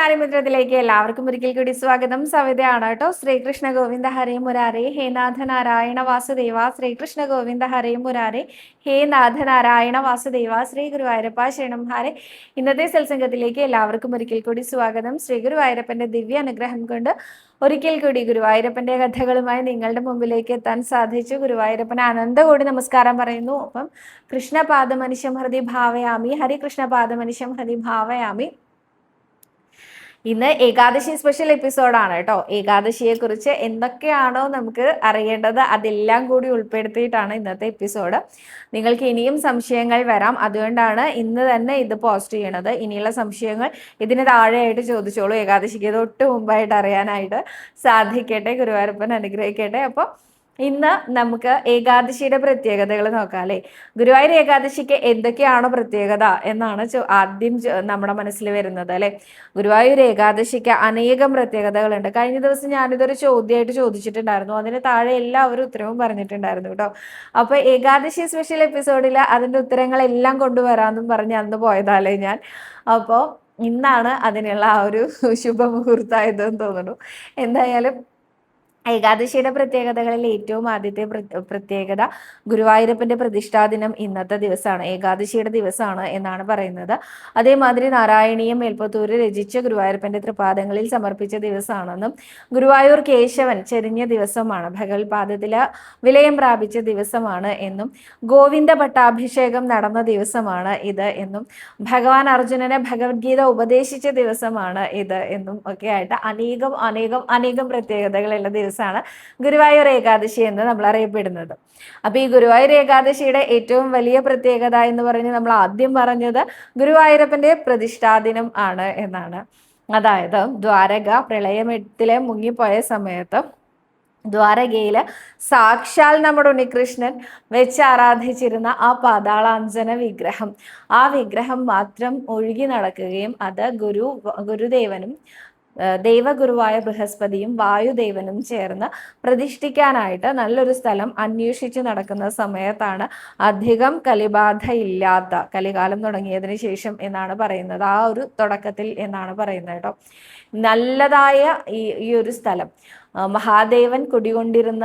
കൃഷ്ണാരിമിത്രത്തിലേക്ക് എല്ലാവർക്കും ഒരിക്കൽ കൂടി സ്വാഗതം. സവിതയാണ് കേട്ടോ. ശ്രീകൃഷ്ണ ഗോവിന്ദ ഹരേ മുരാരേ. ഹേ നാഥ നാരായണ വാസുദേവ. ശ്രീകൃഷ്ണ ഗോവിന്ദ ഹരേ മുരാരേ. ഹേ നാഥ നാരായണ വാസുദേവ. ശ്രീ ഗുരുവായൂരപ്പ ശരണം ഹാരെ. ഇന്നത്തെ സത്സംഗത്തിലേക്ക് എല്ലാവർക്കും ഒരിക്കൽ കൂടി സ്വാഗതം. ശ്രീ ഗുരുവായൂരപ്പന്റെ ദിവ്യ അനുഗ്രഹം കൊണ്ട് ഒരിക്കൽ കൂടി ഗുരുവായൂരപ്പന്റെ കഥകളുമായി നിങ്ങളുടെ മുമ്പിലേക്ക് എത്താൻ സാധിച്ചു. ഗുരുവായൂരപ്പന് അനന്തകോടി നമസ്കാരം പറയുന്നു. അപ്പം കൃഷ്ണപാദ മനുഷ്യം ഹൃദി ഭാവയാമി. ഹരികൃഷ്ണപാദമനിശം ഹൃദി ഭാവയാമി. ഇന്ന് ഏകാദശി സ്പെഷ്യൽ എപ്പിസോഡാണ് കേട്ടോ. ഏകാദശിയെ കുറിച്ച് എന്തൊക്കെയാണോ നമുക്ക് അറിയേണ്ടത് അതെല്ലാം കൂടി ഉൾപ്പെടുത്തിയിട്ടാണ് ഇന്നത്തെ എപ്പിസോഡ് നിങ്ങൾക്ക് ഇനിയും സംശയങ്ങൾ വരാം. അതുകൊണ്ടാണ് ഇന്ന് തന്നെ ഇത് പോസ്റ്റ് ചെയ്യണത്. ഇനിയുള്ള സംശയങ്ങൾ ഇതിന് താഴെയായിട്ട് ചോദിച്ചോളൂ. ഏകാദശിക്ക് തൊട്ട് മുമ്പായിട്ട് അറിയാനായിട്ട് സാധിക്കട്ടെ ഗുരുവായൂരപ്പൻ അനുഗ്രഹിക്കട്ടെ. അപ്പോൾ ഇന്ന് നമുക്ക് ഏകാദശിയുടെ പ്രത്യേകതകൾ നോക്കാം ഗുരുവായൂർ ഏകാദശിക്ക് എന്തൊക്കെയാണ് പ്രത്യേകത എന്നാണ് ആദ്യം നമ്മുടെ മനസ്സിൽ വരുന്നത് അല്ലെ? ഗുരുവായൂർ ഏകാദശിക്ക് അനേകം പ്രത്യേകതകളുണ്ട്. കഴിഞ്ഞ ദിവസം ഞാനിതൊരു ചോദ്യമായിട്ട് ചോദിച്ചിട്ടുണ്ടായിരുന്നു. അതിന് താഴെ എല്ലാവരും ഉത്തരവും പറഞ്ഞിട്ടുണ്ടായിരുന്നു കേട്ടോ. അപ്പൊ ഏകാദശി സ്പെഷ്യൽ എപ്പിസോഡിൽ അതിന്റെ ഉത്തരങ്ങളെല്ലാം കൊണ്ടുവരാമെന്നും പറഞ്ഞ് അന്ന് പോയതാലേ ഞാൻ. അപ്പോൾ ഇന്നാണ് അതിനുള്ള ആ ഒരു ശുഭമുഹൂർത്തമായതെന്ന് തോന്നുന്നു. എന്തായാലും ഏകാദശിയുടെ പ്രത്യേകതകളിൽ ഏറ്റവും ആദ്യത്തെ പ്രത്യേകത ഗുരുവായൂരപ്പന്റെ പ്രതിഷ്ഠാ ദിനം ഇന്നത്തെ ദിവസമാണ് ഏകാദശിയുടെ ദിവസമാണ് എന്നാണ് പറയുന്നത്. അതേമാതിരി നാരായണീയം മേൽപ്പത്തൂര് രചിച്ച ഗുരുവായൂരപ്പന്റെ തൃപാദങ്ങളിൽ സമർപ്പിച്ച ദിവസമാണെന്നും ഗുരുവായൂർ കേശവൻ ചെരിഞ്ഞ ദിവസമാണ് ഭഗവത്പാദത്തിൽ വിലയം പ്രാപിച്ച ദിവസമാണ് എന്നും ഗോവിന്ദ പട്ടാഭിഷേകം നടന്ന ദിവസമാണ് ഇത് എന്നും ഭഗവാൻ അർജുനനെ ഭഗവത്ഗീത ഉപദേശിച്ച ദിവസമാണ് ഇത് എന്നും ഒക്കെ ആയിട്ട് അനേകം അനേകം അനേകം പ്രത്യേകതകളുള്ള ദിവസം ദിവസമാണ് ഗുരുവായൂർ ഏകാദശി എന്ന് നമ്മൾ അറിയപ്പെടുന്നത്. അപ്പൊ ഈ ഗുരുവായൂർ ഏകാദശിയുടെ ഏറ്റവും വലിയ പ്രത്യേകത എന്ന് പറഞ്ഞ് നമ്മൾ ആദ്യം പറഞ്ഞത് ഗുരുവായൂരപ്പന്റെ പ്രതിഷ്ഠാദിനം ആണ് എന്നാണ്. അതായത് ദ്വാരക പ്രളയമെട്ടിലെ മുങ്ങിപ്പോയ സമയത്ത് ദ്വാരകയിൽ സാക്ഷാൽ നമ്മുടെ ഉണ്ണികൃഷ്ണൻ വെച്ച് ആരാധിച്ചിരുന്ന ആ പാതാളാഞ്ജന വിഗ്രഹം. ആ വിഗ്രഹം മാത്രം ഒഴുകി നടക്കുകയും അത് ഗുരു ഗുരുദേവനും ദൈവഗുരുവായ ബൃഹസ്പതിയും വായുദേവനും ചേർന്ന് പ്രതിഷ്ഠിക്കാനായിട്ട് നല്ലൊരു സ്ഥലം അന്വേഷിച്ച് നടക്കുന്ന സമയത്താണ് അധികം കലിബാധ ഇല്ലാത്ത കലികാലം തുടങ്ങിയതിന് ശേഷം എന്നാണ് പറയുന്നത്. ആ ഒരു തുടക്കത്തിൽ എന്നാണ് പറയുന്നത് കേട്ടോ. നല്ലതായ ഈ ഈ ഒരു സ്ഥലം. മഹാദേവൻ കുടികൊണ്ടിരുന്ന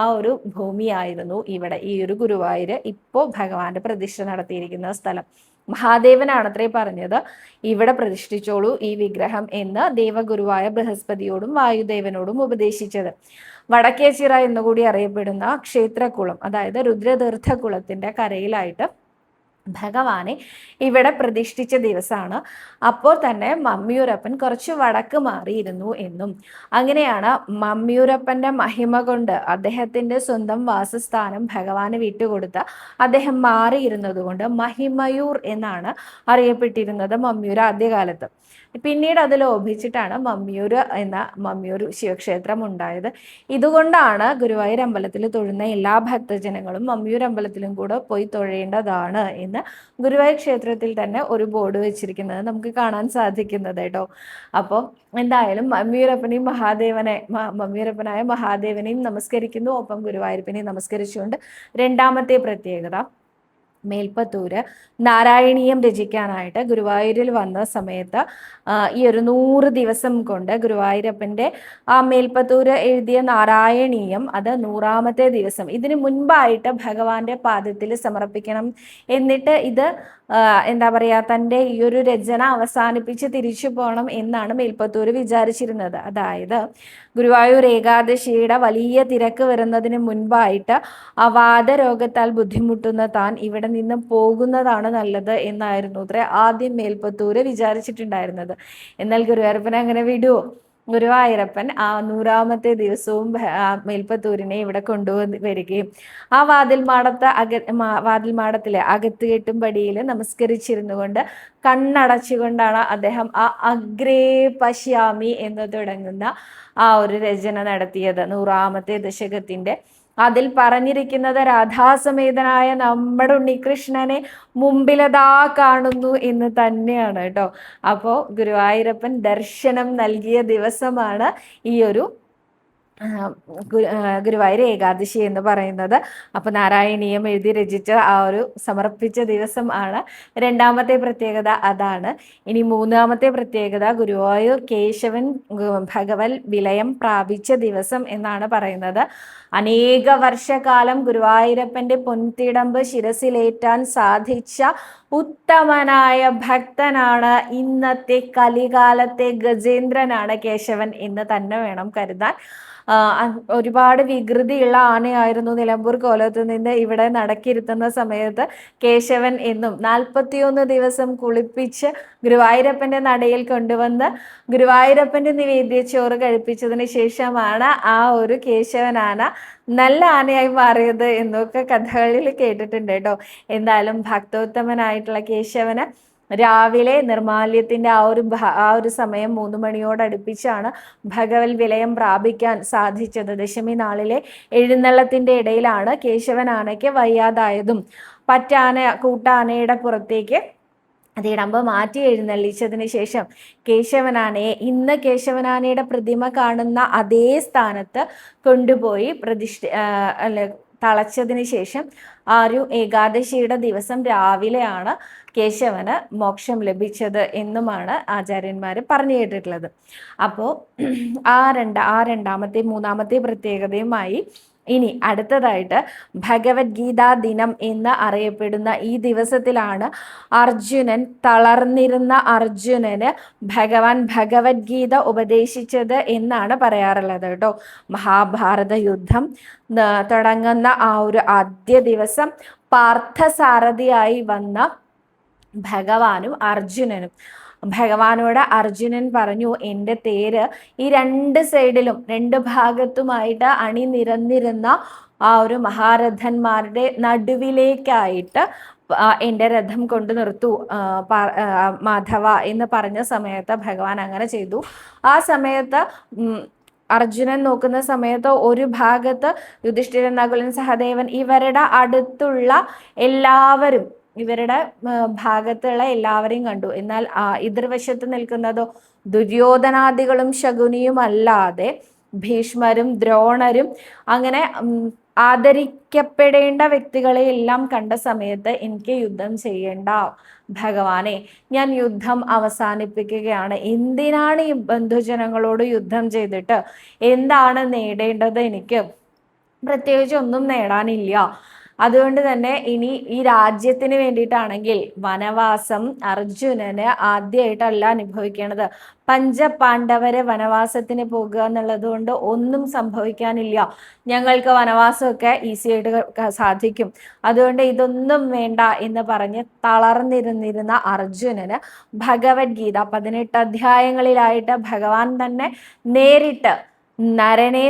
ആ ഒരു ഭൂമിയായിരുന്നു ഇവിടെ ഈ ഒരു ഗുരുവായൂര്. ഇപ്പോൾ ഭഗവാന്റെ പ്രതിഷ്ഠ നടത്തിയിരിക്കുന്ന സ്ഥലം. മഹാദേവനാണത്രേ പറഞ്ഞത്. ഇവിടെ പ്രതിഷ്ഠിച്ചോളൂ ഈ വിഗ്രഹം എന്ന് ദേവഗുരുവായ ബൃഹസ്പതിയോടും വായുദേവനോടും ഉപദേശിച്ചത്. വടക്കേച്ചിറ എന്നുകൂടി അറിയപ്പെടുന്ന ക്ഷേത്രകുളം അതായത് രുദ്രതീർത്ഥകുളത്തിന്റെ കരയിലായിട്ട് ഭഗവാനെ ഇവിടെ പ്രതിഷ്ഠിച്ച ദിവസമാണ്. അപ്പോൾ തന്നെ മമ്മിയൂരപ്പൻ കുറച്ച് വടക്ക് മാറിയിരുന്നു എന്നും. അങ്ങനെയാണ് മമ്മിയൂരപ്പന്റെ മഹിമ കൊണ്ട് അദ്ദേഹത്തിന്റെ സ്വന്തം വാസസ്ഥാനം ഭഗവാന് വിട്ടുകൊടുത്ത അദ്ദേഹം മാറിയിരുന്നത് കൊണ്ട് മഹിമയൂർ എന്നാണ് അറിയപ്പെട്ടിരുന്നത് മമ്മിയൂർ ആദ്യകാലത്ത്. പിന്നീട് അത് ലോഭിച്ചിട്ടാണ് മമ്മിയൂർ എന്ന മമ്മിയൂർ ശിവക്ഷേത്രം ഉണ്ടായത്. ഇതുകൊണ്ടാണ് ഗുരുവായൂർ അമ്പലത്തിൽ തൊഴുന്ന എല്ലാ ഭക്തജനങ്ങളും മമ്മിയൂർ അമ്പലത്തിലും കൂടെ പോയി തൊഴേണ്ടതാണ് എന്ന് ഗുരുവായൂർ ക്ഷേത്രത്തിൽ തന്നെ ഒരു ബോർഡ് വെച്ചിരിക്കുന്നത് നമുക്ക് കാണാൻ സാധിക്കുന്നത് കേട്ടോ. അപ്പോൾ എന്തായാലും മമ്മിയൂരപ്പനെയും മഹാദേവനെ മമ്മിയൂരപ്പനായ മഹാദേവനെയും നമസ്കരിക്കുന്നു. ഒപ്പം ഗുരുവായൂരപ്പനെയും നമസ്കരിച്ചുകൊണ്ട് രണ്ടാമത്തെ പ്രത്യേകത. മേൽപ്പത്തൂര്. നാരായണീയം രചിക്കാനായിട്ട് ഗുരുവായൂരിൽ വന്ന സമയത്ത് ഈ ഒരു നൂറ് ദിവസം കൊണ്ട് ഗുരുവായൂരപ്പന്റെ ആ മേൽപ്പത്തൂര് എഴുതിയ നാരായണീയം അത് നൂറാമത്തെ ദിവസം. ഇതിനു മുൻപായിട്ട് ഭഗവാന്റെ പാദത്തിൽ സമർപ്പിക്കണം എന്നിട്ട് ഇത് എന്താ പറയാ തന്റെ ഈ ഒരു രചന അവസാനിപ്പിച്ച് തിരിച്ചു പോകണം എന്നാണ് മേൽപ്പത്തൂർ വിചാരിച്ചിരുന്നത്. അതായത് ഗുരുവായൂർ ഏകാദശിയുടെ വലിയ തിരക്ക് വരുന്നതിന് മുൻപായിട്ട് അവാദ രോഗത്താൽ ബുദ്ധിമുട്ടുന്ന താൻ ഇവിടെ നിന്ന് പോകുന്നതാണ് നല്ലത് എന്നായിരുന്നു അത്ര ആദ്യം മേൽപ്പത്തൂര് വിചാരിച്ചിട്ടുണ്ടായിരുന്നത്. എന്നാൽ ഗുരുവായൂരപ്പനെ അങ്ങനെ വിടുവോ ഗുരുവായൂരപ്പൻ ആ നൂറാമത്തെ ദിവസവും മേൽപ്പത്തൂരിനെ ഇവിടെ കൊണ്ടുവന്ന് വരികയും ആ വാതിൽ മാടത്ത് അക വാതിൽ മാടത്തിലെ അകത്ത് കെട്ടും പടിയിൽ നമസ്കരിച്ചിരുന്നു കൊണ്ട് കണ്ണടച്ചുകൊണ്ടാണ് അദ്ദേഹം ആ അഗ്രേ പശ്യാമി എന്ന് തുടങ്ങുന്ന ആ ഒരു രചന നടത്തിയത് നൂറാമത്തെ ദശകത്തിന്റെ അതിൽ പറഞ്ഞിരിക്കുന്നത് രാധാസമേതനായ നമ്മുടെ ഉണ്ണികൃഷ്ണനെ മുമ്പിലതാ കാണുന്നു എന്ന് തന്നെയാണ് കേട്ടോ. അപ്പോൾ ഗുരുവായൂരപ്പൻ ദർശനം നൽകിയ ദിവസമാണ് ഈ ഒരു ഗുരുവായൂർ ഏകാദശി എന്ന് പറയുന്നത്. അപ്പോൾ നാരായണീയം എഴുതി രചിച്ച ആ ഒരു സമർപ്പിച്ച ദിവസം ആണ്. രണ്ടാമത്തെ പ്രത്യേകത അതാണ്. ഇനി മൂന്നാമത്തെ പ്രത്യേകത ഗുരുവായൂർ കേശവൻ ഭഗവൽ വിലയം പ്രാപിച്ച ദിവസം എന്നാണ് പറയുന്നത്. അനേക വർഷകാലം ഗുരുവായൂരപ്പന്റെ പൊൻതിടമ്പ് ശിരസിലേറ്റാൻ സാധിച്ച ഉത്തമനായ ഭക്തനാണ് ഇന്നത്തെ കലികാലത്തെ ഗജേന്ദ്രനാണ് കേശവൻ എന്ന് തന്നെ വേണം കരുതാൻ. ഒരുപാട് വികൃതിയുള്ള ആനയായിരുന്നു നിലമ്പൂർ കോലത്ത് നിന്ന് ഇവിടെ നടക്കിരുത്തുന്ന സമയത്ത് കേശവൻ എന്നും നാൽപ്പത്തിയൊന്ന് ദിവസം കുളിപ്പിച്ച് ഗുരുവായൂരപ്പന്റെ നടയിൽ കൊണ്ടുവന്ന് ഗുരുവായൂരപ്പന്റെ നിവേദ്യച്ചോറ് കഴിപ്പിച്ചതിന് ശേഷമാണ് ആ ഒരു കേശവനാന നല്ല ആനയായി മാറിയത് എന്നൊക്കെ കഥകളിൽ കേട്ടിട്ടുണ്ട് കേട്ടോ. എന്തായാലും ഭക്തോത്തമനായിട്ടുള്ള കേശവന് രാവിലെ നിർമാല്യത്തിന്റെ ആ ഒരു ആ ഒരു സമയം മൂന്ന് മണിയോടടുപ്പിച്ചാണ് ഭഗവൽ വിലയം പ്രാപിക്കാൻ സാധിച്ചത്. ദശമി നാളിലെ എഴുന്നള്ളത്തിന്റെ ഇടയിലാണ് കേശവൻ ആനയ്ക്ക് വയ്യാതായതും. പറ്റാന കൂട്ടാനയുടെ പുറത്തേക്ക് അതിടമ്പ് മാറ്റി എഴുന്നള്ളിച്ചതിന് ശേഷം കേശവനാനയെ ഇന്ന് കേശവനാനയുടെ പ്രതിമ കാണുന്ന അതേ സ്ഥാനത്ത് കൊണ്ടുപോയി പ്രതിഷ്ഠ അല്ല തളച്ചതിന് ശേഷം ആ ഒരു ഏകാദശിയുടെ ദിവസം രാവിലെയാണ് കേശവന് മോക്ഷം ലഭിച്ചത് എന്നുമാണ് ആചാര്യന്മാർ പറഞ്ഞു കേട്ടിട്ടുള്ളത്. അപ്പോൾ ആ രണ്ട് ആ രണ്ടാമത്തെ മൂന്നാമത്തെ പ്രത്യേകതയുമായി ഇനി അടുത്തതായിട്ട് ഭഗവത്ഗീതാ ദിനം എന്ന് അറിയപ്പെടുന്ന ഈ ദിവസത്തിലാണ് അർജുനൻ തളർന്നിരുന്ന അർജുനന് ഭഗവാൻ ഭഗവത്ഗീത ഉപദേശിച്ചത് എന്നാണ് പറയാറുള്ളത് കേട്ടോ. മഹാഭാരത യുദ്ധം തുടങ്ങുന്ന ആ ഒരു ആദ്യ ദിവസം പാർത്ഥസാരഥിയായി വന്ന ഭഗവാനും അർജുനനും. ഭഗവാനോട് അർജുനൻ പറഞ്ഞു എന്റെ തേര് ഈ രണ്ട് സൈഡിലും രണ്ട് ഭാഗത്തുമായിട്ട് അണിനിരന്നിരുന്ന ആ ഒരു മഹാരഥന്മാരുടെ നടുവിലേക്കായിട്ട് എന്റെ രഥം കൊണ്ട് നിർത്തു. മാധവ എന്ന് പറഞ്ഞ സമയത്ത് ഭഗവാൻ അങ്ങനെ ചെയ്തു. ആ സമയത്ത് അർജുനൻ നോക്കുന്ന സമയത്ത് ഒരു ഭാഗത്ത് യുധിഷ്ഠിരൻ നകുലൻ സഹദേവൻ ഇവരുടെ അടുത്തുള്ള എല്ലാവരും ഇവരുടെ ഭാഗത്തുള്ള എല്ലാവരെയും കണ്ടു. എന്നാൽ എതിർവശത്ത് നിൽക്കുന്നതോ ദുര്യോധനാദികളും ശകുനിയും അല്ലാതെ ഭീഷ്മരും ദ്രോണരും അങ്ങനെ ആദരിക്കപ്പെടേണ്ട വ്യക്തികളെ എല്ലാം കണ്ട സമയത്ത് എനിക്ക് യുദ്ധം ചെയ്യേണ്ട ഭഗവാനെ ഞാൻ യുദ്ധം അവസാനിപ്പിക്കുകയാണ്. എന്തിനാണ് ഈ ബന്ധുജനങ്ങളോട് യുദ്ധം ചെയ്തിട്ട്? എന്താണ് നേടേണ്ടത് എനിക്ക്? പ്രത്യേകിച്ച് ഒന്നും നേടാനില്ല. അതുകൊണ്ട് തന്നെ ഇനി ഈ രാജ്യത്തിന് വേണ്ടിയിട്ടാണെങ്കിൽ വനവാസം അർജുനന് ആദ്യമായിട്ടല്ല അനുഭവിക്കേണ്ടത് പഞ്ചപാണ്ഡവരെ വനവാസത്തിന് പോകുക എന്നുള്ളത് കൊണ്ട് ഒന്നും സംഭവിക്കാനില്ല. ഞങ്ങൾക്ക് വനവാസമൊക്കെ ഈസി ആയിട്ട് സാധിക്കും. അതുകൊണ്ട് ഇതൊന്നും വേണ്ട എന്ന് പറഞ്ഞ് തളർന്നിരുന്നിരുന്ന അർജുനന് ഭഗവത്ഗീത പതിനെട്ട് അധ്യായങ്ങളിലായിട്ട് ഭഗവാൻ തന്നെ നേരിട്ട് നരനെ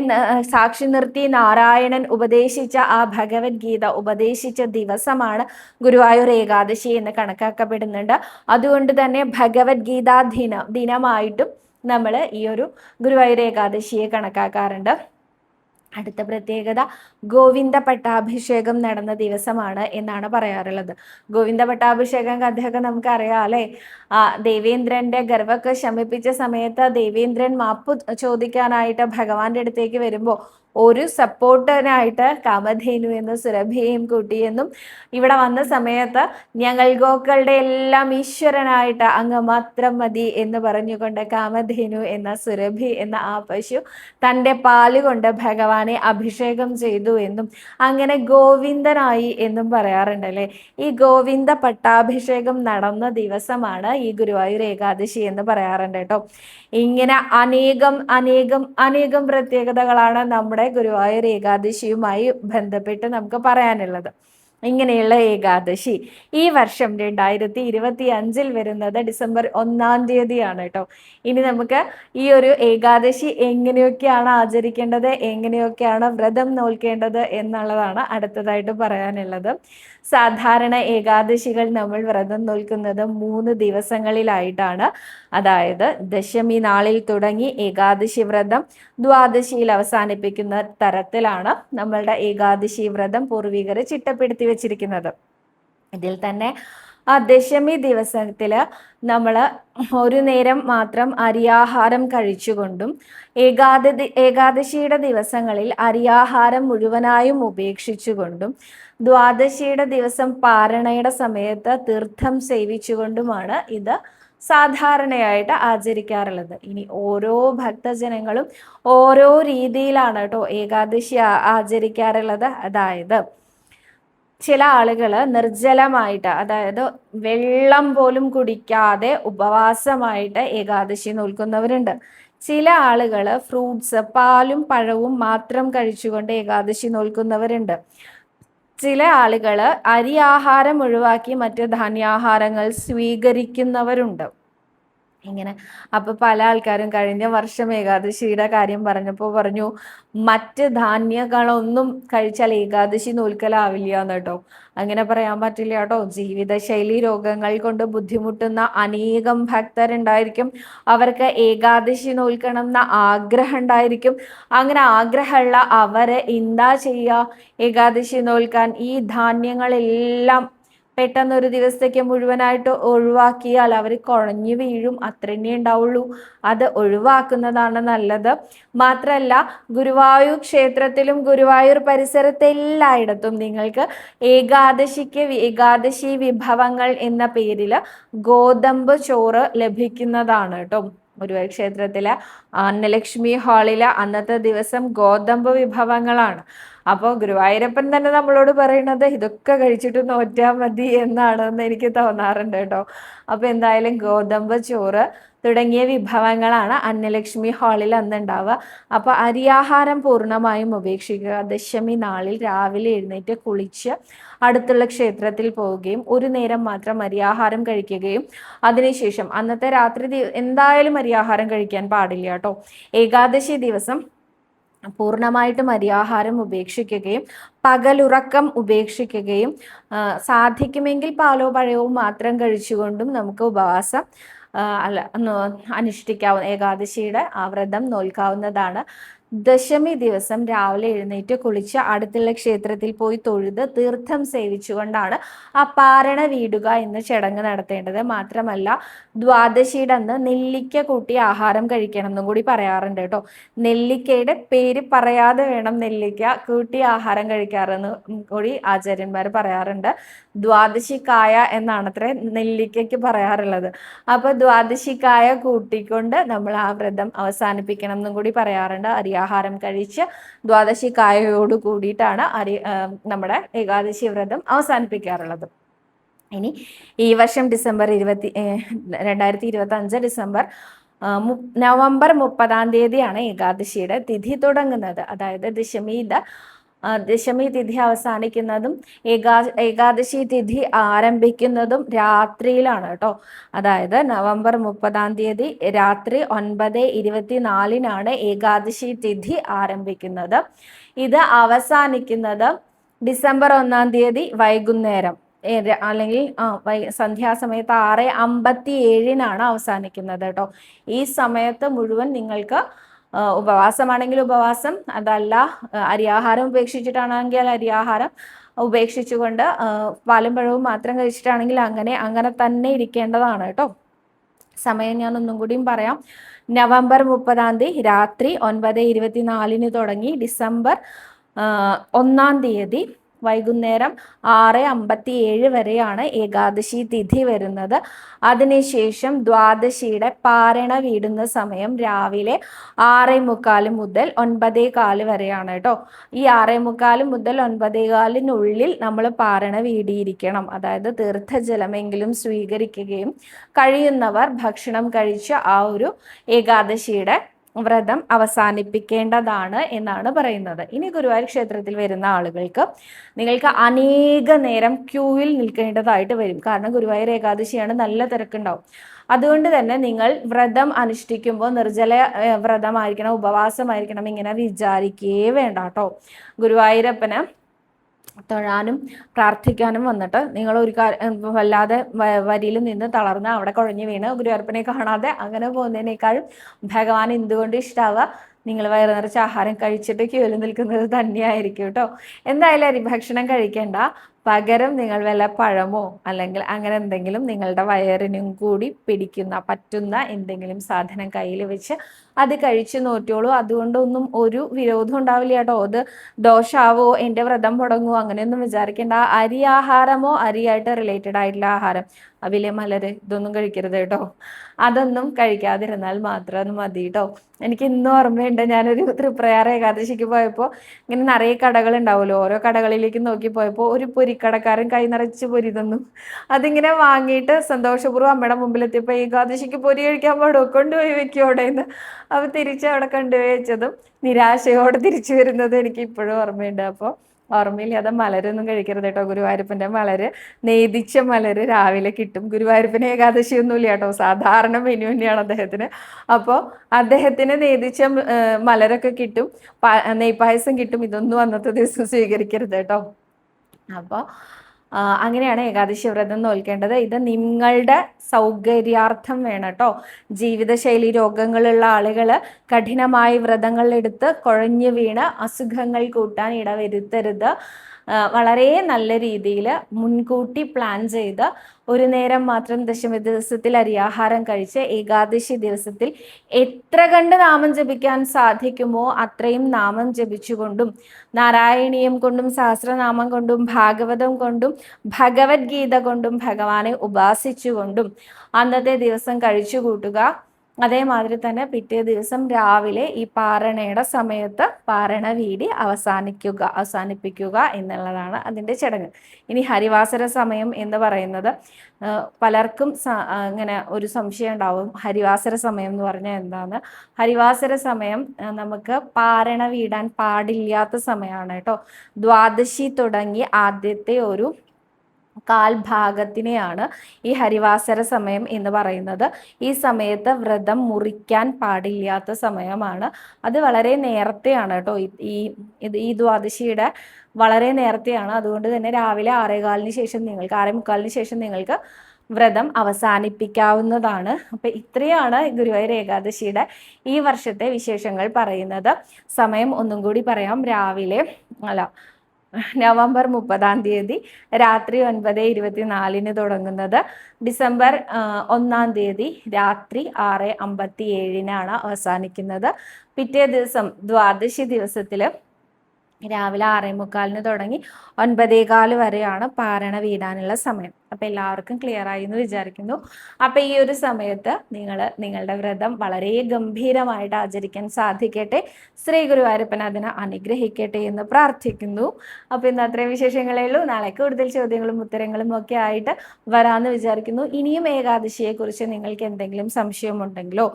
സാക്ഷി നിർത്തി നാരായണൻ ഉപദേശിച്ച ആ ഭഗവത്ഗീത ഉപദേശിച്ച ദിവസമാണ് ഗുരുവായൂർ ഏകാദശി എന്ന് കണക്കാക്കപ്പെടുന്നുണ്ട്. അതുകൊണ്ട് തന്നെ ഭഗവത്ഗീതാ ദിനം ദിനമായിട്ടും നമ്മൾ ഈ ഒരു ഗുരുവായൂർ ഏകാദശിയെ കണക്കാക്കാറുണ്ട്. അടുത്ത പ്രത്യേകത ഗോവിന്ദ പട്ടാഭിഷേകം നടന്ന ദിവസമാണ് എന്നാണ് പറയാറുള്ളത്. ഗോവിന്ദ പട്ടാഭിഷേകം കഥയൊക്കെ നമുക്കറിയാം അല്ലേ? ദേവേന്ദ്രന്റെ ഗർവൊക്കെ ശമിപ്പിച്ച സമയത്ത് ദേവേന്ദ്രൻ മാപ്പ് ചോദിക്കാനായിട്ട് ഭഗവാന്റെ അടുത്തേക്ക് വരുമ്പോൾ ഒരു സപ്പോർട്ടനായിട്ട് കാമധേനു എന്നും സുരഭിയെയും കൂട്ടിയെന്നും ഇവിടെ വന്ന സമയത്ത് ഞങ്ങൾ ഗോക്കളുടെ എല്ലാം ഈശ്വരനായിട്ട് അങ്ങ് മാത്രം മതി എന്ന് പറഞ്ഞുകൊണ്ട് കാമധേനു എന്ന സുരഭി എന്ന ആ പശു തന്റെ പാലുകൊണ്ട് ഭഗവാനെ അഭിഷേകം ചെയ്തു എന്നും അങ്ങനെ ഗോവിന്ദനായി എന്നും പറയാറുണ്ടല്ലേ ഈ ഗോവിന്ദ പട്ടാഭിഷേകം നടന്ന ദിവസമാണ് ഈ ഗുരുവായൂർ ഏകാദശി എന്ന് പറയാറുണ്ട് കേട്ടോ. ഇങ്ങനെ അനേകം അനേകം അനേകം പ്രത്യേകതകളാണ് നമ്മുടെ ഗുരുവായൂർ ഏകാദശിയുമായി ബന്ധപ്പെട്ട് നമുക്ക് പറയാനുള്ളത്. ഇങ്ങനെയുള്ള ഏകാദശി. ഈ വർഷം രണ്ടായിരത്തി ഇരുപത്തി അഞ്ചിൽ വരുന്നത് ഡിസംബർ ഒന്നാം തീയതിയാണ് കേട്ടോ. ഇനി നമുക്ക് ഈ ഒരു ഏകാദശി എങ്ങനെയൊക്കെയാണ് ആചരിക്കേണ്ടത് എങ്ങനെയൊക്കെയാണ് വ്രതം നോൽക്കേണ്ടത് എന്നുള്ളതാണ് അടുത്തതായിട്ട് പറയാനുള്ളത്. സാധാരണ ഏകാദശികൾ നമ്മൾ വ്രതം നോൽക്കുന്നത് മൂന്ന് ദിവസങ്ങളിലായിട്ടാണ്. അതായത് ദശമി നാളിൽ തുടങ്ങി ഏകാദശി വ്രതം ദ്വാദശിയിൽ അവസാനിപ്പിക്കുന്ന തരത്തിലാണ് നമ്മളുടെ ഏകാദശി വ്രതം പൂർവികർ ചിട്ടപ്പെടുത്തി വെച്ചിരിക്കുന്നത്. ഇതിൽ തന്നെ ആ ദശമി ദിവസത്തിൽ നമ്മൾ ഒരു നേരം മാത്രം അരിയാഹാരം കഴിച്ചുകൊണ്ടും ഏകാദശി ഏകാദശിയുടെ ദിവസങ്ങളിൽ അരിയാഹാരം മുഴുവനായും ഉപേക്ഷിച്ചുകൊണ്ടും ദ്വാദശിയുടെ ദിവസം പാരണയുടെ സമയത്ത് തീർത്ഥം സേവിച്ചുകൊണ്ടുമാണ് ഇത് സാധാരണയായിട്ട് ആചരിക്കാറുള്ളത്. ഇനി ഓരോ ഭക്തജനങ്ങളും ഓരോ രീതിയിലാണ് കേട്ടോ ഏകാദശി ആചരിക്കാറുള്ളത്. അതായത് ചില ആളുകൾ നിർജലമായിട്ട് അതായത് വെള്ളം പോലും കുടിക്കാതെ ഉപവാസമായിട്ട് ഏകാദശി നോൽക്കുന്നവരുണ്ട്. ചില ആളുകൾ ഫ്രൂട്ട്സ് പാലും പഴവും മാത്രം കഴിച്ചുകൊണ്ട് ഏകാദശി നോൽക്കുന്നവരുണ്ട്. ചില ആളുകൾ അരി ആഹാരം ഒഴിവാക്കി മറ്റ് ധാന്യാഹാരങ്ങൾ സ്വീകരിക്കുന്നവരുണ്ട്. ഇങ്ങനെ. അപ്പൊ പല ആൾക്കാരും കഴിഞ്ഞ വർഷം ഏകാദശിയുടെ കാര്യം പറഞ്ഞപ്പോൾ പറഞ്ഞു മറ്റ് ധാന്യങ്ങളൊന്നും കഴിച്ചാൽ ഏകാദശി നൂൽക്കലാവില്ല എന്ന് കേട്ടോ. അങ്ങനെ പറയാൻ പറ്റില്ല കേട്ടോ. ജീവിതശൈലി രോഗങ്ങൾ കൊണ്ട് ബുദ്ധിമുട്ടുന്ന അനേകം ഭക്തരുണ്ടായിരിക്കും. അവർക്ക് ഏകാദശി നൂൽക്കണം എന്ന ആഗ്രഹം ഉണ്ടായിരിക്കും. അങ്ങനെ ആഗ്രഹമുള്ള അവരെ എന്താ ചെയ്യുക? ഏകാദശി നൂൽക്കാൻ ഈ ധാന്യങ്ങളെല്ലാം പെട്ടെന്ന് ഒരു ദിവസത്തേക്ക് മുഴുവനായിട്ട് ഒഴിവാക്കിയാൽ അവർ കുഴഞ്ഞു വീഴും. അത്രന്നെ ഉണ്ടാവുള്ളൂ. അത് ഒഴിവാക്കുന്നതാണ് നല്ലത്. മാത്രമല്ല ഗുരുവായൂർ ക്ഷേത്രത്തിലും ഗുരുവായൂർ പരിസരത്തെ എല്ലായിടത്തും നിങ്ങൾക്ക് ഏകാദശിക്ക് ഏകാദശി വിഭവങ്ങൾ എന്ന പേരിൽ ഗോതമ്പ് ചോറ് ലഭിക്കുന്നതാണ് കേട്ടോ. ഗുരുവായൂർ ക്ഷേത്രത്തിലെ അന്നലക്ഷ്മി ഹാളിലെ അന്നത്തെ ദിവസം ഗോതമ്പ് വിഭവങ്ങളാണ്. അപ്പോൾ ഗുരുവായൂരപ്പൻ തന്നെ നമ്മളോട് പറയുന്നത് ഇതൊക്കെ കഴിച്ചിട്ട് നോറ്റാൽ മതി എന്നാണെന്ന് എനിക്ക് തോന്നാറുണ്ട് കേട്ടോ. അപ്പോൾ എന്തായാലും ഗോതമ്പ് ചോറ് തുടങ്ങിയ വിഭവങ്ങളാണ് അന്നലക്ഷ്മി ഹാളിൽ അന്ന് ഉണ്ടാവുക അപ്പോൾ അരിയാഹാരം പൂർണമായും ഉപേക്ഷിക്കുക. ദശമി നാളിൽ രാവിലെ എഴുന്നേറ്റ് കുളിച്ച് അടുത്തുള്ള ക്ഷേത്രത്തിൽ പോവുകയും ഒരു നേരം മാത്രം അരിയാഹാരം കഴിക്കുകയും അതിനുശേഷം അന്നത്തെ രാത്രി എന്തായാലും അരിയാഹാരം കഴിക്കാൻ പാടില്ല കേട്ടോ. ഏകാദശി ദിവസം പൂർണമായിട്ടും അരിയാഹാരം ഉപേക്ഷിക്കുകയും പകലുറക്കം ഉപേക്ഷിക്കുകയും സാധിക്കുമെങ്കിൽ പാലോ പഴയോ മാത്രം കഴിച്ചുകൊണ്ടും നമുക്ക് ഉപവാസം അല്ല അനുഷ്ഠിക്കാവുന്ന ഏകാദശിയുടെ ആ വ്രതം നോൽക്കാവുന്നതാണ്. ദശമി ദിവസം രാവിലെ എഴുന്നേറ്റ് കുളിച്ച് അടുത്തുള്ള ക്ഷേത്രത്തിൽ പോയി തൊഴുത് തീർത്ഥം സേവിച്ചുകൊണ്ടാണ് ആ പാരണ വീടുക എന്ന ചടങ്ങ് നടത്തേണ്ടത്. മാത്രമല്ല ദ്വാദശിയുടെ അന്ന് നെല്ലിക്ക കൂട്ടി ആഹാരം കഴിക്കണം എന്നും കൂടി പറയാറുണ്ട് കേട്ടോ. നെല്ലിക്കയുടെ പേര് പറയാതെ വേണം നെല്ലിക്ക കൂട്ടി ആഹാരം കഴിക്കാറെന്ന് കൂടി ആചാര്യന്മാർ പറയാറുണ്ട്. ദ്വാദശി കായ അത്ര നെല്ലിക്കയ്ക്ക് പറയാറുള്ളത്. അപ്പൊ ദ്വാദശി കായ കൂട്ടിക്കൊണ്ട് നമ്മൾ ആ വ്രതം അവസാനിപ്പിക്കണം എന്നും കൂടി പറയാറുണ്ട്. അറിയാം ആഹാരം കഴിച്ച് ദ്വാദശി കായയോട് കൂടിയിട്ടാണ് അരി നമ്മുടെ ഏകാദശി വ്രതം അവസാനിപ്പിക്കാറുള്ളത്. ഇനി ഈ വർഷം ഡിസംബർ ഇരുപത്തി രണ്ടായിരത്തി ഇരുപത്തി അഞ്ച് ഡിസംബർ നവംബർ മുപ്പതാം തീയതിയാണ് ഏകാദശിയുടെ തിഥി തുടങ്ങുന്നത്. അതായത് ദശമിയുടെ ദശമി തിഥി അവസാനിക്കുന്നതും ഏകാ ഏകാദശി തിഥി ആരംഭിക്കുന്നതും രാത്രിയിലാണ് കേട്ടോ. അതായത് നവംബർ മുപ്പതാം തീയതി രാത്രി ഒൻപത് ഇരുപത്തിനാലിനാണ് ഏകാദശി തിഥി ആരംഭിക്കുന്നത്. ഇത് അവസാനിക്കുന്നത് ഡിസംബർ ഒന്നാം തീയതി വൈകുന്നേരം. അല്ലെങ്കിൽ സന്ധ്യാസമയത്ത് ആറ് അമ്പത്തി ഏഴിനാണ് അവസാനിക്കുന്നത് കേട്ടോ. ഈ സമയത്ത് മുഴുവൻ നിങ്ങൾക്ക് ഉപവാസമാണെങ്കിൽ ഉപവാസം അതല്ല അരിയാഹാരം ഉപേക്ഷിച്ചിട്ടാണെങ്കിൽ അരിയാഹാരം ഉപേക്ഷിച്ചുകൊണ്ട് പാലും പഴവും മാത്രം കഴിച്ചിട്ടാണെങ്കിൽ അങ്ങനെ അങ്ങനെ തന്നെ ഇരിക്കേണ്ടതാണ് കേട്ടോ. സമയം ഞാൻ ഒന്നും കൂടിയും പറയാം. നവംബർ മുപ്പതാം തീയതി രാത്രി ഒൻപത് ഇരുപത്തിനാലിന് തുടങ്ങി ഡിസംബർ ഒന്നാം തീയതി വൈകുന്നേരം ആറ് അമ്പത്തി ഏഴ് വരെയാണ് ഏകാദശി തിഥി വരുന്നത്. അതിനുശേഷം ദ്വാദശിയുടെ പാരണ വീടുന്ന സമയം രാവിലെ ആറേ മുക്കാൽ മുതൽ ഒൻപതേ കാൽ വരെയാണ് കേട്ടോ. ഈ ആറേ മുക്കാൽ മുതൽ ഒൻപതേ കാലിനുള്ളിൽ നമ്മൾ പാരണ വീടിയിരിക്കണം. അതായത് തീർത്ഥജലമെങ്കിലും സ്വീകരിക്കുകയും കഴിയുന്നവർ ഭക്ഷണം കഴിച്ച ആ ഒരു ഏകാദശിയുടെ വ്രതം അവസാനിപ്പിക്കേണ്ടതാണ് എന്നാണ് പറയുന്നത്. ഇനി ഗുരുവായൂർ ക്ഷേത്രത്തിൽ വരുന്ന ആളുകൾക്ക് നിങ്ങൾക്ക് അനേക നേരം ക്യൂവിൽ നിൽക്കേണ്ടതായിട്ട് വരും. കാരണം ഗുരുവായൂർ ഏകാദശിയാണ് നല്ല തിരക്കുണ്ടാവും. അതുകൊണ്ട് തന്നെ നിങ്ങൾ വ്രതം അനുഷ്ഠിക്കുമ്പോൾ നിർജല വ്രതമായിരിക്കണം ഉപവാസമായിരിക്കണം ഇങ്ങനെ വിചാരിക്കേ വേണ്ട കേട്ടോ. ഗുരുവായൂരപ്പന് തൊഴാനും പ്രാർത്ഥിക്കാനും വന്നിട്ട് നിങ്ങൾ ഒരു വല്ലാതെ വരിയിൽ നിന്ന് തളർന്ന് അവിടെ കുഴഞ്ഞു വീണ് ഗുരുവായൂരപ്പനെ കാണാതെ അങ്ങനെ പോകുന്നതിനേക്കാളും ഭഗവാൻ എന്തുകൊണ്ട് ഇഷ്ടാവുക നിങ്ങൾ വയറു നിറച്ച് ആഹാരം കഴിച്ചിട്ട് ക്യൂവിൽ നിൽക്കുന്നത് തന്നെയായിരിക്കും കേട്ടോ. എന്തായാലും അരി ഭക്ഷണം കഴിക്കേണ്ട. പകരം നിങ്ങൾ വല്ല പഴമോ അല്ലെങ്കിൽ അങ്ങനെ എന്തെങ്കിലും നിങ്ങളുടെ വയറിനും കൂടി പിടിക്കുന്ന പറ്റുന്ന എന്തെങ്കിലും സാധനം കയ്യിൽ വെച്ച് അത് കഴിച്ചു നോറ്റോളൂ അതുകൊണ്ടൊന്നും ഒരു വിരോധം ഉണ്ടാവില്ല കേട്ടോ. അത് ദോഷാവോ എന്റെ വ്രതം മുടങ്ങുമോ അങ്ങനെയൊന്നും വിചാരിക്കേണ്ട. അരി ആഹാരമോ അരിയായിട്ട് റിലേറ്റഡ് ആയിട്ടുള്ള ആഹാരം. അവിലെ മലര് ഇതൊന്നും കഴിക്കരുത് കേട്ടോ. അതൊന്നും കഴിക്കാതിരുന്നാൽ മാത്രം മതി കേട്ടോ എനിക്ക് ഇന്നും ഓർമ്മയുണ്ട് ഞാനൊരു തൃപ്രയാർ ഏകാദശിക്ക് പോയപ്പോൾ ഇങ്ങനെ നിറയെ കടകൾ ഉണ്ടാവുമല്ലോ. ഓരോ കടകളിലേക്ക് നോക്കി പോയപ്പോൾ ഒരു പൊരിക്കടക്കാരൻ കൈ നിറച്ച് പൊരി തന്നു. അതിങ്ങനെ വാങ്ങിയിട്ട് സന്തോഷപൂർവം അമ്മയുടെ മുമ്പിലെത്തിയപ്പോൾ ഏകാദശിക്ക് പൊരി കഴിക്കാൻ പാടുമോ കൊണ്ടുപോയി വെക്കും അവിടെ നിന്ന് അപ്പോൾ തിരിച്ച് അവിടെ കൊണ്ടുപോയി വെച്ചതും നിരാശയോടെ തിരിച്ചു വരുന്നത് എനിക്ക് ഇപ്പോഴും ഓർമ്മയുണ്ട്. അപ്പോൾ ഓർമ്മയില്ലാതെ മലരൊന്നും കഴിക്കരുത് കേട്ടോ. ഗുരുവായൂരപ്പന്റെ മലര് നെയ്തിച്ച മലര് രാവിലെ കിട്ടും. ഗുരുവായൂരപ്പന് ഏകാദശി ഒന്നുമില്ല കേട്ടോ. സാധാരണ മെനു തന്നെയാണ് അദ്ദേഹത്തിന്. അപ്പോൾ അദ്ദേഹത്തിന് നെയ്തിച്ച മലരൊക്കെ കിട്ടും. നെയ്പായസം കിട്ടും. ഇതൊന്നും അന്നത്തെ ദിവസം സ്വീകരിക്കരുത് കേട്ടോ. അപ്പോൾ അങ്ങനെയാണ് ഏകാദശി വ്രതം നോൽക്കേണ്ടത്. ഇത് നിങ്ങളുടെ സൗകര്യാർത്ഥം വേണം കേട്ടോ. ജീവിതശൈലി രോഗങ്ങളുള്ള ആളുകൾ കഠിനമായി വ്രതങ്ങളെടുത്ത് കുഴഞ്ഞു വീണ് അസുഖങ്ങൾ കൂട്ടാൻ ഇടവരുത്തരുത്. വളരെ നല്ല രീതിയിൽ മുൻകൂട്ടി പ്ലാൻ ചെയ്ത് ഒരു നേരം മാത്രം ദശമി ദിവസത്തിൽ അരിയാഹാരം കഴിച്ച് ഏകാദശി ദിവസത്തിൽ എത്ര കണ്ട് നാമം ജപിക്കാൻ സാധിക്കുമോ അത്രയും നാമം ജപിച്ചുകൊണ്ടും നാരായണീയം കൊണ്ടും സഹസ്രനാമം കൊണ്ടും ഭാഗവതം കൊണ്ടും ഭഗവത്ഗീത കൊണ്ടും ഭഗവാനെ ഉപാസിച്ചുകൊണ്ടും അന്നത്തെ ദിവസം കഴിച്ചു കൂട്ടുക. അതേമാതിരി തന്നെ പിറ്റേ ദിവസം രാവിലെ ഈ പാരണയുടെ സമയത്ത് പാരണ വീടി അവസാനിക്കുക അവസാനിപ്പിക്കുക എന്നുള്ളതാണ് അതിന്റെ ചടങ്ങ്. ഇനി ഹരിവാസര സമയം എന്ന് പറയുന്നത് പലർക്കും ഇങ്ങനെ ഒരു സംശയം ഉണ്ടാവും. ഹരിവാസര സമയം എന്ന് പറഞ്ഞാൽ എന്താണ്? ഹരിവാസര സമയം നമുക്ക് പാരണ വീടാൻ പാടില്ലാത്ത സമയമാണ് കേട്ടോ. ദ്വാദശി തുടങ്ങി ആദ്യത്തെ ഒരു കാൽഭാഗത്തിനെയാണ് ഈ ഹരിവാസര സമയം എന്ന് പറയുന്നത്. ഈ സമയത്ത് വ്രതം മുറിക്കാൻ പാടില്ലാത്ത സമയമാണ്. അത് വളരെ നേരത്തെയാണ് കേട്ടോ. ഈ ഇത് ഈ ദ്വാദശിയുടെ വളരെ നേരത്തെയാണ്. അതുകൊണ്ട് തന്നെ രാവിലെ ആറേകാലിന് ശേഷം നിങ്ങൾക്ക് ആറേ മുക്കാലിന് ശേഷം നിങ്ങൾക്ക് വ്രതം അവസാനിപ്പിക്കാവുന്നതാണ്. അപ്പം ഇത്രയാണ് ഗുരുവായൂർ ഏകാദശിയുടെ ഈ വർഷത്തെ വിശേഷങ്ങൾ പറയുന്നത്. സമയം ഒന്നും കൂടി പറയാം. രാവിലെ അല്ല നവംബർ മുപ്പതാം തീയതി രാത്രി ഒൻപത് ഇരുപത്തിനാലിന് തുടങ്ങുന്നത്. ഡിസംബർ ഒന്നാം തീയതി രാത്രി ആറ് അമ്പത്തി ഏഴിനാണ് അവസാനിക്കുന്നത്. പിറ്റേ ദിവസം ദ്വാദശി ദിവസത്തിൽ രാവിലെ ആറേ മുക്കാലിന് തുടങ്ങി ഒൻപതേകാൽ വരെയാണ് പാരണ വീടാനുള്ള സമയം. അപ്പം എല്ലാവർക്കും ക്ലിയർ ആയി എന്ന് വിചാരിക്കുന്നു. അപ്പം ഈ ഒരു സമയത്ത് നിങ്ങൾ നിങ്ങളുടെ വ്രതം വളരെ ഗംഭീരമായിട്ട് ആചരിക്കാൻ സാധിക്കട്ടെ. ശ്രീ ഗുരുവായൂരപ്പൻ അതിനെ അനുഗ്രഹിക്കട്ടെ എന്ന് പ്രാർത്ഥിക്കുന്നു. അപ്പം ഇന്ന് അത്രയും വിശേഷങ്ങളേ ഉള്ളൂ. നാളെ കൂടുതൽ ചോദ്യങ്ങളും ഉത്തരങ്ങളും ഒക്കെ ആയിട്ട് വരാമെന്ന് വിചാരിക്കുന്നു. ഇനിയും ഏകാദശിയെക്കുറിച്ച് നിങ്ങൾക്ക് എന്തെങ്കിലും സംശയമുണ്ടെങ്കിലോ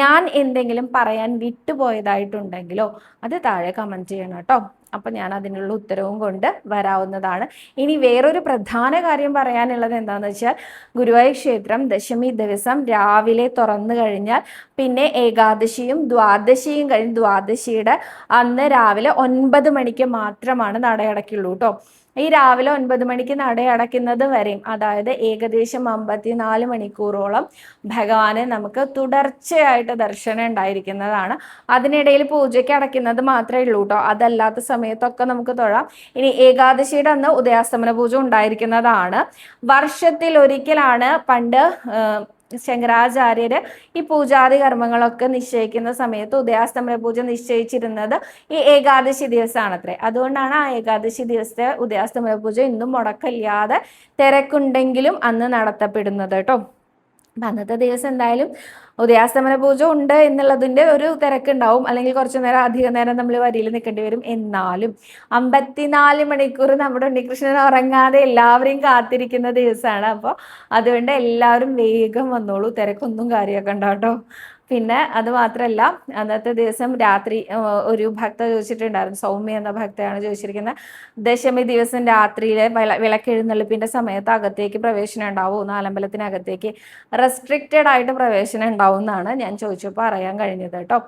ഞാൻ എന്തെങ്കിലും പറയാൻ വിട്ടുപോയതായിട്ടുണ്ടെങ്കിലോ അത് താഴെ കമന്റ് ചെയ്യണം കേട്ടോ. അപ്പോൾ ഞാൻ അതിനുള്ള ഉത്തരവും കൊണ്ട് വരാവുന്നതാണ്. ഇനി വേറൊരു പ്രധാന കാര്യം പറയാനുള്ളത് എന്താണെന്ന് വെച്ചാൽ ഗുരുവായൂർ ക്ഷേത്രം ദശമി ദിവസം രാവിലെ തുറന്നു കഴിഞ്ഞാൽ പിന്നെ ഏകാദശിയും ദ്വാദശിയും കഴിഞ്ഞ് ദ്വാദശിയുടെ അന്ന് രാവിലെ ഒൻപത് മണിക്ക് മാത്രമാണ് നടയടക്കുള്ളൂ കേട്ടോ ഈ രാവിലെ ഒൻപത് മണിക്ക് നട അടയ്ക്കുന്നത് വരെയും അതായത് ഏകദേശം അമ്പത്തിനാല് മണിക്കൂറോളം ഭഗവാനെ നമുക്ക് തുടർച്ചയായിട്ട് ദർശനം ഉണ്ടായിരിക്കുന്നതാണ്. അതിനിടയിൽ പൂജയ്ക്ക് അടയ്ക്കുന്നത് മാത്രമേ ഉള്ളൂ കേട്ടോ അതല്ലാത്ത സമയത്തൊക്കെ നമുക്ക് തൊഴാം. ഇനി ഏകാദശിയുടെ അന്ന് ഉദയാസ്തമന പൂജ ഉണ്ടായിരിക്കുന്നതാണ്. വർഷത്തിൽ ഒരിക്കലാണ് പണ്ട് ശങ്കരാചാര്യര് ഈ പൂജാതി കർമ്മങ്ങളൊക്കെ നിശ്ചയിക്കുന്ന സമയത്ത് ഉദയാസ്തമന പൂജ നിശ്ചയിച്ചിരുന്നത് ഈ ഏകാദശി ദിവസമാണത്രേ അതുകൊണ്ടാണ് ആ ഏകാദശി ദിവസത്തെ ഉദയാസ്തമന പൂജ ഇന്നും മുടക്കമില്ലാതെ തിരക്കുണ്ടെങ്കിലും അന്ന് നടത്തപ്പെടുന്നത് കേട്ടോ അപ്പം അന്നത്തെ ദിവസം എന്തായാലും ഉദയാസ്തമന പൂജ ഉണ്ട് എന്നുള്ളതിന്റെ ഒരു തിരക്കുണ്ടാവും. അല്ലെങ്കിൽ കുറച്ചു നേരം അധിക നേരം നമ്മൾ വരിയിൽ നിൽക്കേണ്ടി വരും. എന്നാലും അമ്പത്തിനാല് മണിക്കൂർ നമ്മുടെ ഉണ്ണികൃഷ്ണൻ ഉറങ്ങാതെ എല്ലാവരെയും കാത്തിരിക്കുന്ന ദിവസമാണ്. അപ്പോൾ അതുകൊണ്ട് എല്ലാവരും വേഗം വന്നോളൂ. തിരക്കൊന്നും കാര്യമൊക്കെ ഉണ്ടാട്ടോ പിന്നെ അത് മാത്രല്ല അന്നത്തെ ദിവസം രാത്രി ഒരു ഭക്ത ചോദിച്ചിട്ടുണ്ടായിരുന്നു. സൗമ്യ എന്ന ഭക്തയാണ് ചോദിച്ചിരിക്കുന്നത്. ദശമി ദിവസം രാത്രിയിലെ വിള വിളക്കെഴുന്നള്ളിപ്പിന്റെ സമയത്ത് അകത്തേക്ക് പ്രവേശനം ഉണ്ടാവും. നാലമ്പലത്തിനകത്തേക്ക് റെസ്ട്രിക്റ്റഡ് ആയിട്ട് പ്രവേശനം ഉണ്ടാവും എന്നാണ് ഞാൻ ചോദിച്ചപ്പോൾ അറിയാൻ കഴിഞ്ഞത് കേട്ടോ.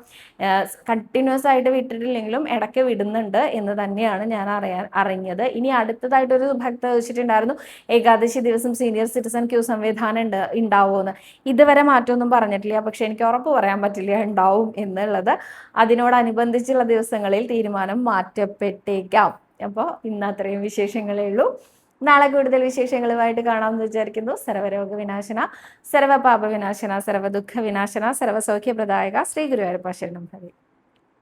കണ്ടിന്യൂസ് ആയിട്ട് വിട്ടിട്ടില്ലെങ്കിലും ഇടയ്ക്ക് വിടുന്നുണ്ട് എന്ന് തന്നെയാണ് ഞാൻ അറിയാൻ അറിഞ്ഞത്. ഇനി അടുത്തതായിട്ടൊരു ഭക്ത ചോദിച്ചിട്ടുണ്ടായിരുന്നു ഏകാദശി ദിവസം സീനിയർ സിറ്റിസൺ ക്യൂ സംവിധാനം ഉണ്ട് ഉണ്ടാവുമെന്ന് ഇതുവരെ മാറ്റമൊന്നും പറഞ്ഞിട്ടില്ല. പക്ഷെ എനിക്ക് ഉറപ്പ് പറയാൻ പറ്റില്ല ഉണ്ടാവും എന്നുള്ളത് അതിനോടനുബന്ധിച്ചുള്ള ദിവസങ്ങളിൽ തീരുമാനം മാറ്റപ്പെട്ടേക്കാം. അപ്പോൾ ഇന്ന് അത്രയും വിശേഷങ്ങളേ ഉള്ളൂ. നാളെ കൂടുതൽ വിശേഷങ്ങളുമായിട്ട് കാണാമെന്ന് വിചാരിക്കുന്നു. സർവരോഗ വിനാശന സർവപാപ വിനാശന സർവ ദുഃഖ വിനാശന സർവസൗഖ്യപ്രദായക ശ്രീ ഗുരുവായൂരപ്പ ശരണം. ഹരി.